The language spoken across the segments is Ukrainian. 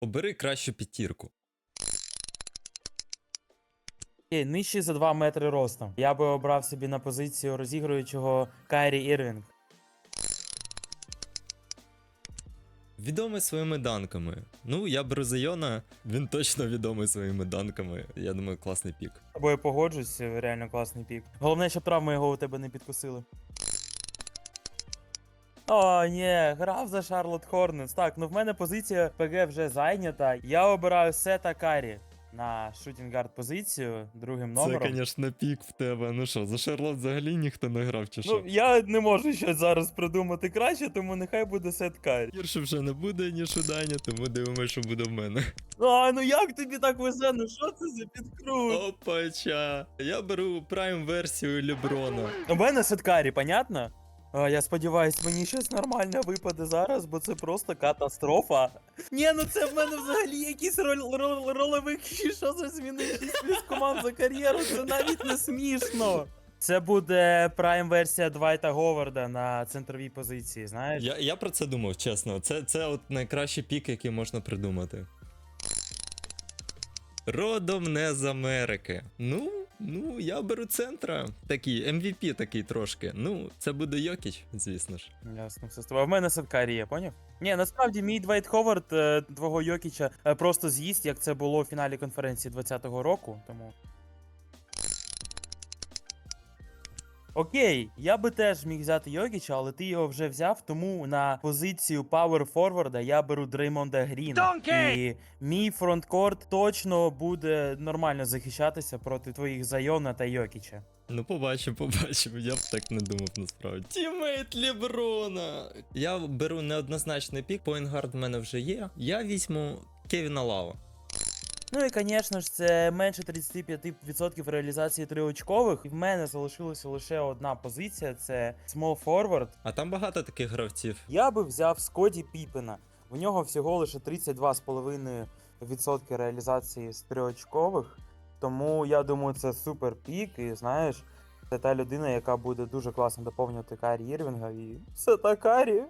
Обери кращу п'ятірку. Окей, нижчий за 2 метри ростом. Я би обрав собі на позицію розігруючого Кайрі Ірвінг. Відомий своїми данками. Ну, я беру Зайона, він точно відомий своїми данками. Я думаю, класний пік. З тобою погоджуюсь, реально класний пік. Головне, щоб травми його у тебе не підкусили. О, ні, грав за Шарлот Хорнетс. Так, ну в мене позиція ПГ вже зайнята. Я обираю Сета Карі на шутінгард позицію другим номером. Це, звісно, пік в тебе. Ну що, за Шарлот взагалі ніхто не грав чи що? Ну, я не можу щось зараз придумати краще, тому нехай буде Сет Карі. Гірше вже не буде, ніж у Дані, тому дивимося, що буде в мене. А, ну як тобі так везе? Ну що це за підкрут? Опача. Я беру прайм версію Леброна. У мене сеткарі, понятно? Я сподіваюсь, мені щось нормальне випаде зараз, бо це просто катастрофа. Ні, ну це в мене взагалі якісь рол, рол, ролевики, що за змінив 6 плюс команд за кар'єру, це навіть не смішно. Це буде прайм версія Двайта Говарда на центровій позиції, знаєш? Я, я про це думав, чесно. Це, це от найкращий пік, який можна придумати. Родом не з Америки. Ну, ну, я беру центра. Такий, MVP такий трошки. Ну, це буде Йокіч, звісно ж. Ясно, все з тобою. А в мене сеткарі є, поняв? Ні, насправді мій Двайт Ховард е, твого Йокіча е, просто з'їсть, як це було у фіналі конференції 20-го року, тому. Окей, я би теж міг взяти Йокіча, але ти його вже взяв, тому на позицію Power Forward я беру Дреймонда Гріна. І мій фронткорт точно буде нормально захищатися проти твоїх Зайона та Йокіча. Ну, побачимо, побачимо. Я б так не думав насправді. Тімейт Леброна. Я беру неоднозначний пік, поінгард в мене вже є. Я візьму Кевіна Лава. Ну і, звісно ж, це менше 35% реалізації триочкових. І в мене залишилася лише одна позиція це small forward. А там багато таких гравців. Я би взяв Скотті Піпена. У нього всього лише 32,5% реалізації з триочкових. Тому я думаю, це супер пік. І знаєш, це та людина, яка буде дуже класно доповнювати Карі Ірвінга. І все та Карі.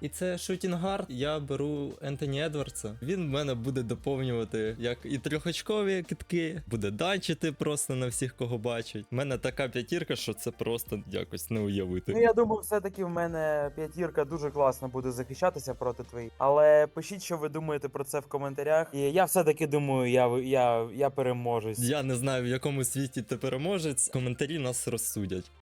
І це шутінгард. Я беру Ентоні Едвардса. Він в мене буде доповнювати як і трьохочкові китки, буде дачити просто на всіх, кого бачить. У мене така п'ятірка, що це просто якось не уявити. Ну, я думаю, все-таки в мене п'ятірка дуже класно буде захищатися проти твоїх. Але пишіть, що ви думаєте про це в коментарях. І я все-таки думаю, я, я, я переможусь. Я не знаю, в якому світі ти переможець. Коментарі нас розсудять.